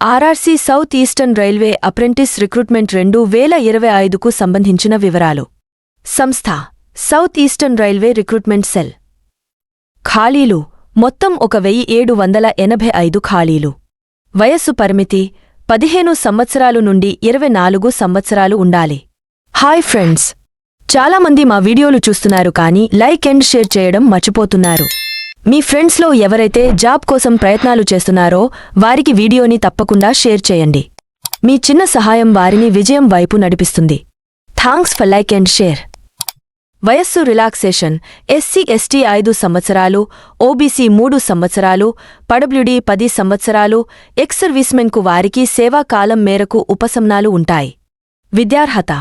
RRC south eastern railway apprentice recruitment రెండు వేల ఇరవై ఐదుకు సంబంధించిన వివరాలు. సంస్థ south eastern railway recruitment cell. ఖాళీలు మొత్తం ఒక వెయ్యి ఏడు వందల ఎనభై ఐదు ఖాళీలు. వయస్సు పరిమితి పదిహేను సంవత్సరాలు నుండి ఇరవై నాలుగు సంవత్సరాలు ఉండాలి. Hi friends! చాలామంది మా వీడియోలు చూస్తున్నారు కానీ లైక్ అండ్ షేర్ చేయడం మర్చిపోతున్నారు. మీ ఫ్రెండ్స్లో ఎవరైతే జాబ్ కోసం ప్రయత్నాలు చేస్తున్నారో వారికి వీడియోని తప్పకుండా షేర్ చేయండి. మీ చిన్న సహాయం వారిని విజయం వైపు నడిపిస్తుంది. Thanks for like and share. వయస్సు రిలాక్సేషన్ ఎస్సీ ఎస్టీ ఐదు సంవత్సరాలు ఓబీసీ మూడు సంవత్సరాలు పడబ్ల్యూడీ పది సంవత్సరాలు ఎక్స్ సర్వీస్మెన్కు వారికి సేవా కాలం మేరకు ఉపశమనాలు ఉంటాయి. విద్యార్హత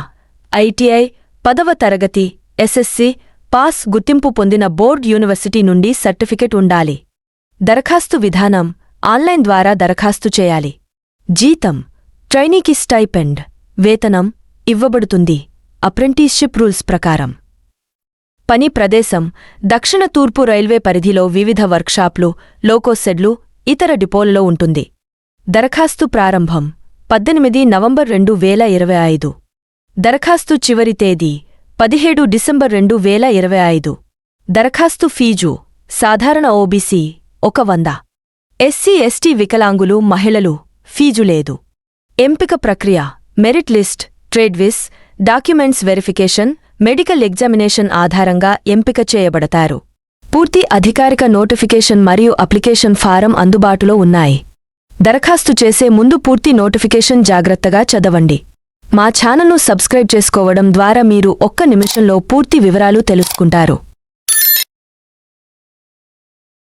ఐటీఐ పదవ తరగతి ఎస్ఎస్సి పాస్ గుర్తింపు పొందిన బోర్డ్ యూనివర్సిటీ నుండి సర్టిఫికెట్ ఉండాలి. దరఖాస్తు విధానం ఆన్లైన్ ద్వారా దరఖాస్తు చేయాలి. జీతం ట్రైనీకి స్టైపెండ్ వేతనం ఇవ్వబడుతుంది. అప్రెంటిస్షిప్ రూల్స్ ప్రకారం. పని ప్రదేశం దక్షిణ తూర్పు రైల్వే పరిధిలో వివిధ వర్క్షాప్లు లోకోసెడ్లు ఇతర డిపోలలో ఉంటుంది. దరఖాస్తు ప్రారంభం పద్దెనిమిది నవంబర్ రెండు వేల ఇరవై ఐదు. దరఖాస్తు చివరి తేదీ పదిహేడు డిసెంబర్ రెండు వేల ఇరవై ఐదు. దరఖాస్తు ఫీజు సాధారణ ఓబీసీ ఒక వంద. ఎస్సీ ఎస్టీ వికలాంగులు మహిళలు ఫీజు లేదు. ఎంపిక ప్రక్రియ merit list tradewise documents verification medical examination ఆధారంగా ఎంపిక చేయబడతారు. పూర్తి అధికారిక నోటిఫికేషన్ మరియు అప్లికేషన్ ఫారం అందుబాటులో ఉన్నాయి. దరఖాస్తు చేసే ముందు పూర్తి నోటిఫికేషన్ జాగ్రత్తగా చదవండి. మా ఛానల్ను సబ్స్క్రైబ్ చేసుకోవడం ద్వారా మీరు ఒక్క నిమిషంలో పూర్తి వివరాలు తెలుసుకుంటారు.